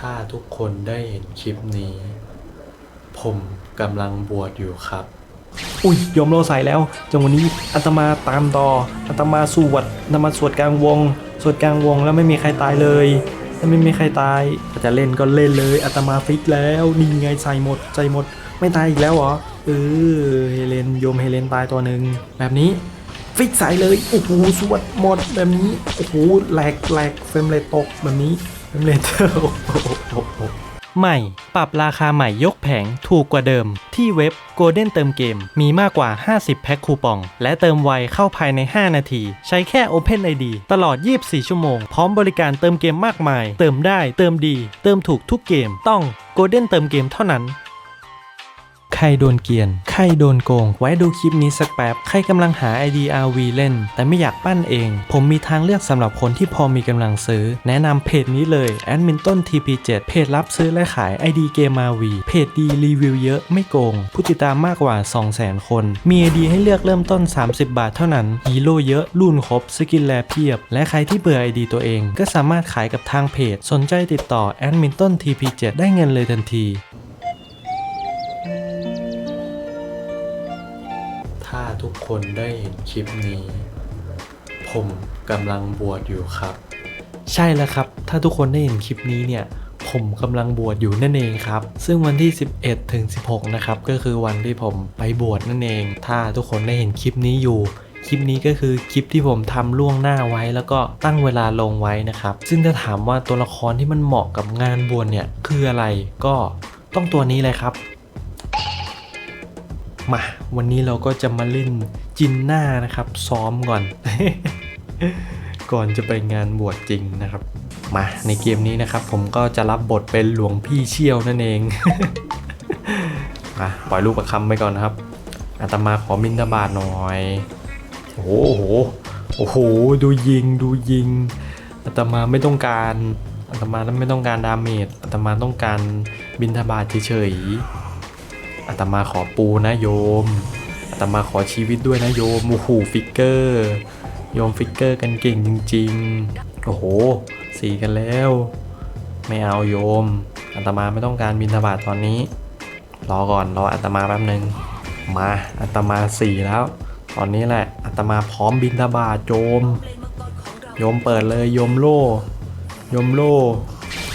ถ้าทุกคนได้เห็นคลิปนี้ ผมกำลังบวชอยู่ครับ อุ้ยโยมโลใส่แล้ว จังวันนี้อาตมาตามต่ออาตมาสวดอาตมาสวดกลางวง สวดกลางวงแล้วไม่มีใครตายเลยแล้วไม่มีใครตายจะเล่นก็เล่นเลยอาตมาฟิกแล้วนี่ไงใส่หมดใส่หมด ไม่ตายอีกแล้วเหรอเออเฮเลนโยมเฮเลนตายตัวหนึ่งแบบนี้ฟิกใส่เลยโอ้โหสวดหมดแบบนี้โอ้โหแหลกแหลกเฟรมเรทตกแบบนี้ เมเรทโอ้โหใหม่ ปรับราคาใหม่ยกแผงถูกกว่าเดิม ที่เว็บ Golden เติมเกม มีมากกว่า 50 แพ็คคูปอง และเติมไวเข้าภายใน 5 นาที ใช้แค่ Open ID ตลอด 24 ชั่วโมง พร้อมบริการเติมเกมมากมาย เติมได้เติมดี เติมถูกทุกเกม ต้อง Golden เติมเกมเท่านั้น ใครโดนเกียน ใครโดนโกง ไว้ดูคลิปนี้สักแป๊บ ใครกำลังหา ID RV เล่น แต่ไม่อยากปั้นเอง ผมมีทางเลือกสำหรับคนที่พอมีกำลังซื้อ แนะนำเพจนี้เลยแอดมินต้น TP7 เพจรับซื้อและขาย ID เกม RV เพจดีรีวิวเยอะไม่โกง ผู้ติดตามมากกว่า 200,000 คน มี ID ให้เลือกเริ่มต้น 30 บาทเท่านั้นฮีโร่เยอะรุ่นครบสกินแลเพียบ และใครที่เบื่อ ID ตัวเอง ก็สามารถขายกับทางเพจ สนใจติดต่อแอดมินต้น TP7 ได้เงินเลยทันที คนได้เห็นคลิปนี้ ผมกำลังบวชอยู่ครับ ใช่แล้วครับ ถ้าทุกคนได้เห็นคลิปนี้เนี่ย ผมกำลังบวชอยู่นั่นเองครับ ซึ่งวันที่ 11 ถึง 16 นะครับ ก็คือวันที่ผมไปบวชนั่นเอง ถ้าทุกคนได้เห็นคลิปนี้อยู่คลิปนี้ก็คือคลิปที่ผมทำล่วงหน้าไว้ แล้วก็ตั้งเวลาลงไว้นะครับ ซึ่งถ้าถามว่าตัวละครที่มันเหมาะกับงานบวชเนี่ยคืออะไรก็ต้องตัวนี้เลยครับ มาวันนี้เราก็จะมาเล่นจินหน้านะครับ ซ้อมก่อน ก่อนจะไปงานบวชจริงนะครับ มาในเกมนี้นะครับ ผมก็จะรับบทเป็นหลวงพี่เชี่ยวนั่นเองมาปล่อยลูกประคำไปก่อนนะครับอาตมาขอมินทบาทหน่อยโอ้โหโอ้โหดูยิงดูยิงอาตมาไม่ต้องการอาตมาไม่ต้องการดาเมจอาตมาต้องการบินทบาทเฉยๆ อาตมาขอปูนะโยมอาตมาขอชีวิตด้วยนะโยมโอ้โหฟิกเกอร์ โยมฟิกเกอร์กันเก่งจริง ๆ โอ้โหสีกันแล้ว ไม่เอาโยมอาตมาไม่ต้องการบินทบาทตอนนี้ รอก่อนรออาตมาแป๊บหนึ่งมาอาตมาสี่แล้ว ตอนนี้แหละอาตมาพร้อมบินทบาทโยม โยมเปิดเลยโยมโลโยมโล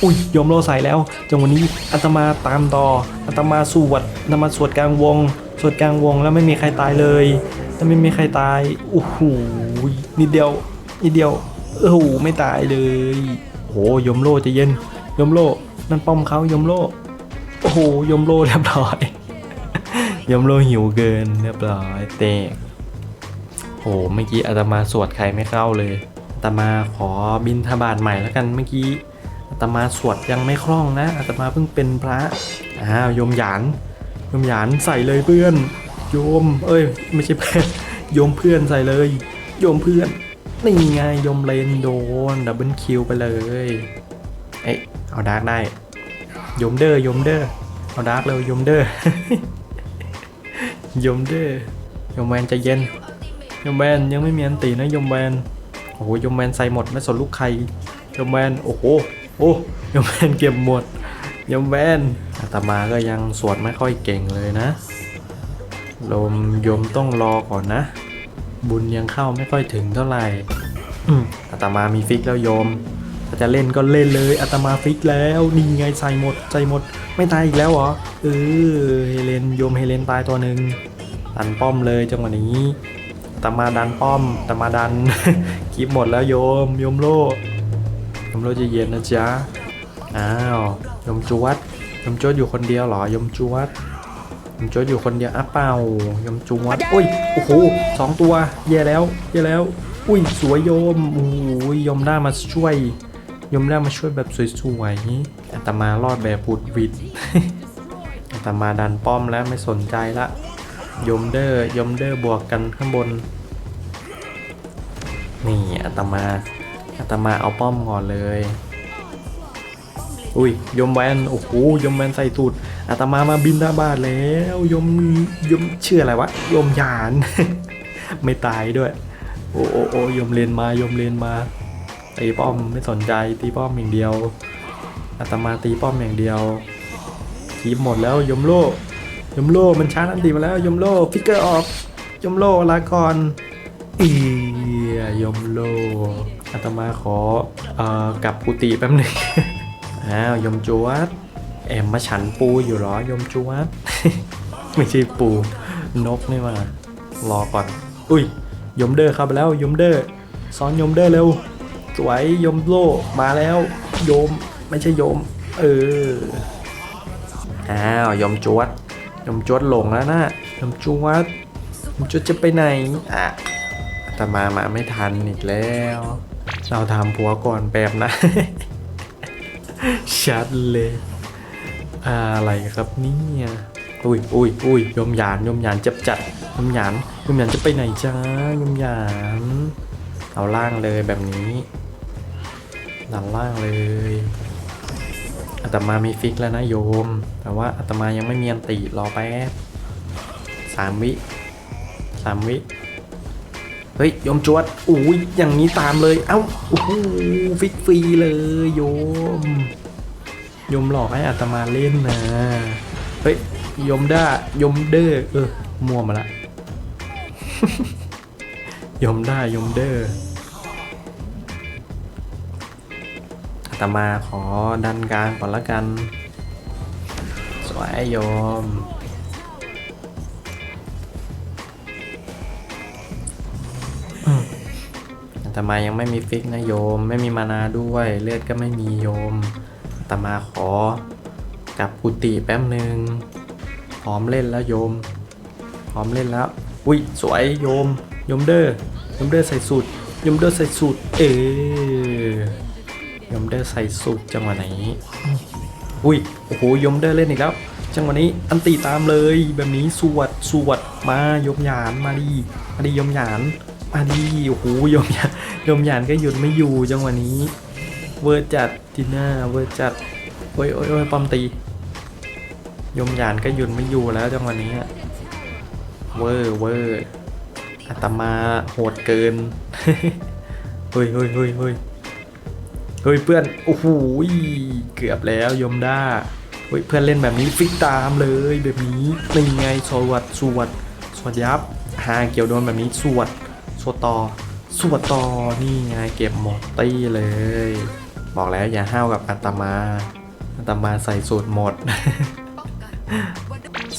อุ้ยยมโลใส่แล้วจังวันนี้อาตมาตามต่ออาตมาสวดอาตมาสวดกลางวง สวดกลางวงแล้วไม่มีใครตายเลยแล้วไม่มีใครตายโอ้โหนิดเดียวนิดเดียวโอ้โหไม่ตายเลยโอ้โหยมโลจะเย็นยมโลนั่นป้อมเขายมโลโอ้โหยมโลเรียบร้อยยมโลหิวเกินเรียบร้อยเตะโอ้โหเมื่อกี้อาตมาสวดใครไม่เข้าเลยอาตมาขอบินทบาทใหม่แล้วกันเมื่อกี้ อาตมาสวดยังไม่คล่องนะอาตมาเพิ่งเป็นพระอ้าวโยมหยานโยมหยานใส่เลยเพื่อน โยม เอ้ย ไม่ใช่เพื่อนโยมเพื่อนใส่เลย โยมเพื่อนนี่ไงโยมเลนโดนดับเบิลคิวไปเลย เอ้ยเอาดาร์กได้โยมเดอร์โยมเดอร์เอาดาร์กเลยโยมเดอร์โยมเดอร์โยมแวนใจเย็นโยมแวนยังไม่มีอันตีนะโยมแวนโอ้โหโยมแวนใส่หมดไม่สนลูกใครโยมแวนโอ้โห โอ้โยมแวนเก็บหมดโยมแวนอาตมาก็ยังสวดไม่ค่อยเก่งเลยนะโยมโยมต้องรอก่อนนะ บุญยังเข้าไม่ค่อยถึงเท่าไหร่อืมอาตมามีฟิกแล้วโยม ถ้าจะเล่นก็เล่นเลยอาตมาฟิกแล้วนี่ไงใส่หมดใส่หมด ไม่ตายอีกแล้วเหรอเออเฮเลนโยมเฮเลนตายตัวหนึ่งดันป้อมเลยจังหวะนี้อาตมาดันป้อมอาตมาดันคลิปหมดแล้วโยมโยมโลโย มโลใจะเย็นนะจ๊ะ อ้าวยมจวดยมจวดอยู่คนเดียวเหรอยมจวดยมโจดอยู่คนเดียวอะเปล่ายมจวัดอุ้ยโอ้โหสองตัวแย่แล้วแย่แล้ว อุ้ยสวยโยมโอ้ยยมได้มาช่วยยมได้มาช่วยแบบสวยๆอาตมารอดแบบปุดวิดอาตมาดันป้อมแล้วไม่สนใจละยมเดอร์ยมเดอร์บวกกันข้างบน นี่อาตมา อาตมาเอาป้อมก่อนเลย อุ้ยยมแวนโอ้โหยมแวนใส่ตูดอาตมามาบินดาบาดแล้วยมยมชื่ออะไรวะยมยาน ไม่ตายด้วย โอ้โอ้โอ้ยมเลนมายมเลนมาตีป้อมไม่สนใจตีป้อมอย่างเดียวอาตมาตีป้อมอย่างเดียวทีมหมดแล้วยมโลยมโลมันชาร์จอันตีมาแล้วยมโลฟิกเกอร์ออกยมโลลาก่อนอียมโล อาตมาขอเอ่อกลับกุฏิแป๊บหนึ่ง อ้าวยมจวดแอมมาฉันปูอยู่เหรอยมจวด ไม่ใช่ปูนกนี่มารอก่อน อุ้ยยมเดอร์เข้าไปแล้วยมเดอร์ซ้อนยมเดอร์เร็ว สวยยมโลมาแล้ว โยมไม่ใช่โยม เออ อ้าวยมจวดยมจวดหลงแล้วนะยมจวดยมจวดจะไปไหนอะอาตมามาไม่ทันอีกแล้ว เราทำผัวก่อนแป๊บนะ ชัดเลย อะไรครับเนี่ยอุ้ยอุ้ยอุ้ยยมหยานยมหยานจับจัดยมหยานยมหยานจะไปไหนจ้ายมหยาน เอาล่างเลยแบบนี้ดันล่างเลยอาตมามีฟิกแล้วนะโยม แต่ว่าอาตมายังไม่มีอันติรอแป๊บสามวิสามวิ เฮ้ยโยมจวดอุ้ยอย่างนี้ตามเลย เอ้าโอ้โหฟิกฟรีเลยโยมโยมหลอกให้อาตมาเล่นนะเฮ้ยโยมด้าโยมเด้อเออมัวมาละโยมได้โยมเด้ออาตมาขอดันกลางก่อนละกัน สวยโยม ตมายังไม่มีฟิกนะโยม ไม่มีมานาด้วย เลือดก็ไม่มีโยมตมาขอกลับกุฏิแป๊บหนึ่งพร้อมเล่นแล้วโยมพร้อมเล่นแล้ว อุ้ยสวยโยม โยมเดอร์โยมเดอร์ใส่สูตรโยมเดอร์ใส่สูตร เออโยมเดอร์ใส่สูตรจังหวะไหน อุ้ย โอ้โหโยมเดอร์เล่นอีกแล้ว จังหวะนี้อันตีตามเลย แบบนี้สวด สวด มาโยมหยาน มาดี มาดีโยมหยาน มาดีโอ้โหยมยานยมยานก็หยุดไม่อยู่จังหวะนี้ เวอร์จัดจีน่าเวอร์จัดโอ้ยโอ้ยโอ้ยปอมตี ยมยานก็หยุดไม่อยู่แล้วจังหวะนี้เวอร์เวอร์อาตมาโหดเกินเฮ้ยเฮ้ยเฮ้ยเฮ้ยเฮ้ยเพื่อนโอ้โหเกือบแล้วยมด้าเฮ้ยเพื่อนเล่นแบบนี้ฟิกตามเลยแบบนี้นี่ไงสวัสดสวัดสวัดยับหาเกี่ยวโดนแบบนี้สวัด สวดต่อสวดต่อนี่ไงเก็บหมดตี้เลย บอกแล้วอย่าห้าวกับอาตมาอาตมาใส่สูตรหมด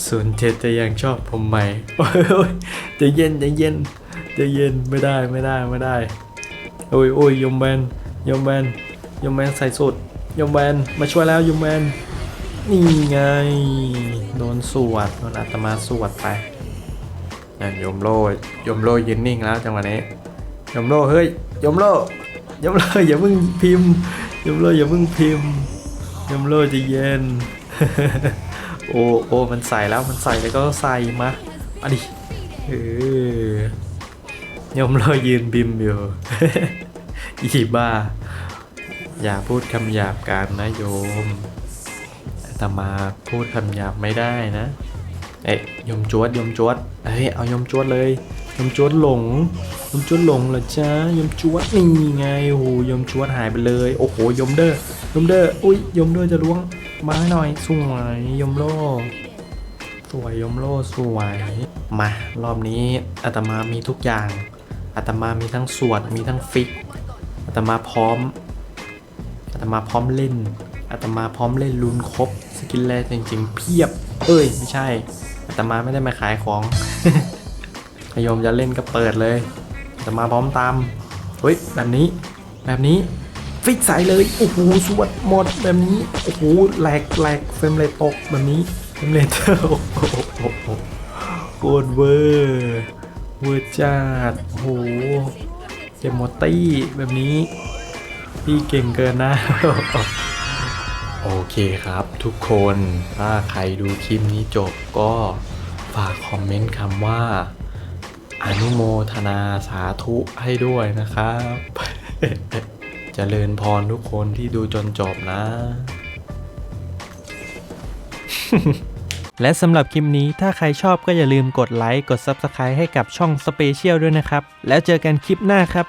ส่วนเจ็ดจะยังชอบผมไหมโอ้ยจะเย็นจะเย็นจะเย็นไม่ได้ไม่ได้ไม่ได้โอ้ยโอ้ยยมแบนยมแบนยมแบนใส่สูตรยมแบนมาช่วยแล้วยมแบนนี่ไง โดนสวดโดนอาตมาสวดไป นั่นยมโลยมโลยืนนิ่งแล้วจังหวะนี้ยมโลเฮ้ยยมโลยมโลอย่าเพิ่งพิมพ์ยมโลอย่าเพิ่งพิมพ์ยมโลจะเย็นโอ้โอ้มันใส่แล้วมันใส่แล้วก็ใส่มามาดิเออยมโลยืนบิมอยู่อีบ้า อย่าพูดคำหยาบกันนะโยมอาตมาพูดคำหยาบไม่ได้นะ เอ้ยยมจวดยมจวดเอ้ยเอายมจวดเลยยมจวดหลงยมจวดหลงเหรอจ้ายมจวดนี่ไงโอ้โหยมจวดหายไปเลยโอ้โหยมเดอร์ยมเดอร์อุ้ยยมเดอร์จะล้วงม้หน่อยสวยยมโลสวยยมโลสวยมารอบนี้อาตมามีทุกอย่างอาตมามีทั้งสวดมีทั้งฟิกอาตมาพร้อมอาตมาพร้อมเล่นอาตมาพร้อมเล่นลุนครบสกินแรกจริง ๆ เพียบ เอ้ย ไม่ใช่ อาตมาไม่ได้มาขายของโยมจะเล่นก็เปิดเลยอาตมาพร้อมตาม เฮ้ย แบบนี้ แบบนี้ ฟิกใส่เลย โอ้โห สวดหมดแบบนี้ โอ้โห แหลกแหลกเฟรมเรทตกแบบนี้ เฟรมเรทโอ้โหโคตรเวอร์ เวอร์จัดโอ้โห เจ็บหมดตี้แบบนี้ พี่เก่งเกินนะ โอเคครับ ทุกคนถ้าใครดูคลิปนี้จบก็ฝากคอมเมนต์คำว่า อนุโมทนาสาธุให้ด้วยนะครับจเจริญพรทุกคนที่ดูจนจบนะ และสำหรับคลิปนี้ถ้าใครชอบก็อย่าลืมกดไลค์ กด Subscribe ให้กับช่อง Special ด้วยนะครับ แล้วเจอกันคลิปหน้าครับ